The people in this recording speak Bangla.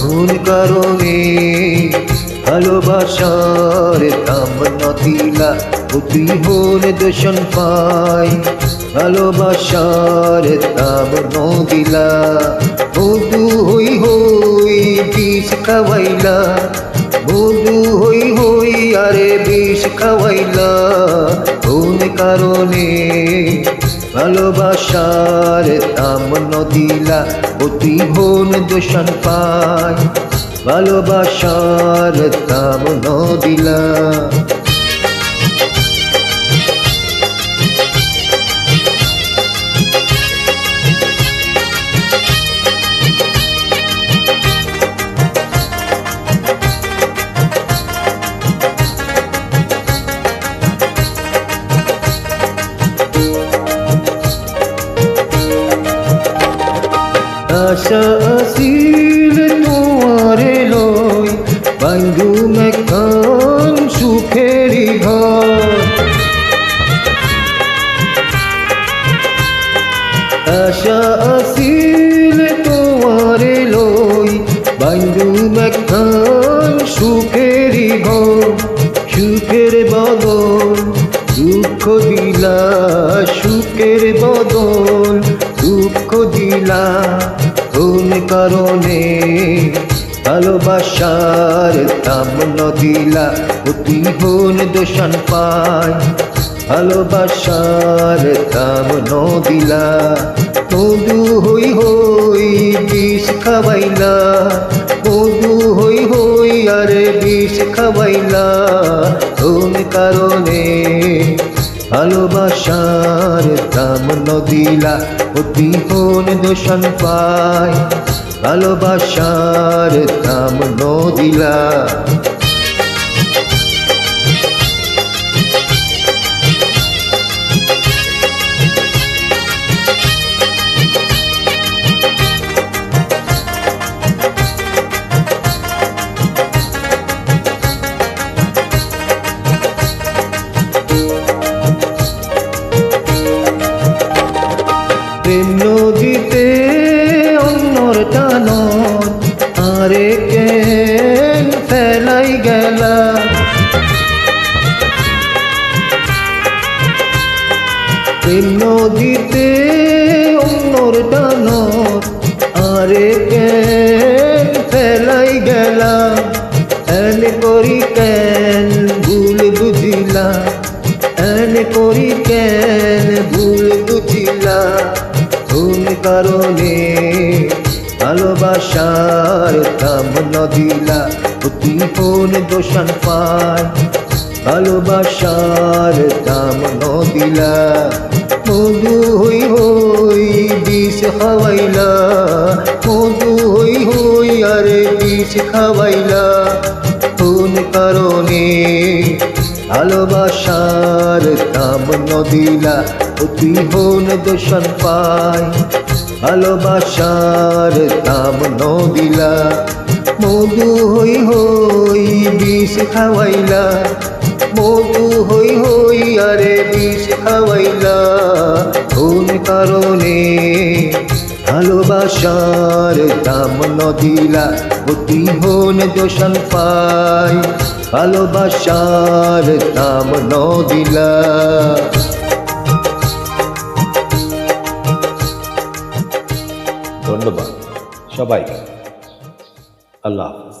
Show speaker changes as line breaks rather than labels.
কোন কারণে ভালোবাসার দাম নদিলা তুই হন দূষণ পাই, ভালোবাসার দাম নদিলা বধু হই হই বিষ খাওয়াইলা। বধু হই হই আরে বিষ খাওয়াইলা। কারণে ভালোবাসার দাম নদিলা অতি ভোন দূষণ পায়। ভালোবাসার দাম নদিলা আশা আসিল তোমারে লই, বন্ধু মেখান সুখেরি ঘর। আশা আসিল তোমারে লই, বন্ধু মেখান সুখেরি ঘর। সুখের বদল, দুঃখ দিলা সুখের বদল, দুঃখ দিলা কোন কারণে। ভালোবাসার দাম নদিলা, অতি হন দোষণ পায়। ভালোবাসার দাম নদিলা, মধু হই হই বিষ খাওয়াইলা মধু হই হই আরে বিষ খাওয়াইলা কোন কারণে। ভালোবাসার দাম নদিলা অতি কোন দূষণ পায়। ভালোবাসার দাম নদিলা প্রেম নদীতে অন্যর টানত আরে কেন ফেলাই গেলা এন করি কেন ভুল বুঝিলা এন করি কেন ভুল বুঝিলা কোন কারণে ভালোবাসার দাম নদিলা, অতি কোন দোষণ পায় ভালোবাসার দাম নদিলা, মধু হই হই বিষ খাওয়াইলা, মধু হই হই আরে বিষ খাওয়াইলা। কোন কারণে ভালোবাসার দাম নদিলা অতি হন দূষণ পায়। ভালোবাসার দাম নদিলা, মধু হই হই বিষ খাওয়াইলা। মধু হই হই আরে বিষ খাওয়াইলা। কোন কারণে? ভালোবাসার দাম নদিলা অতি হন দূষণ পায় ভালোবাসার দাম নদিলা।
ধন্যবাদ। সবাই আল্লাহ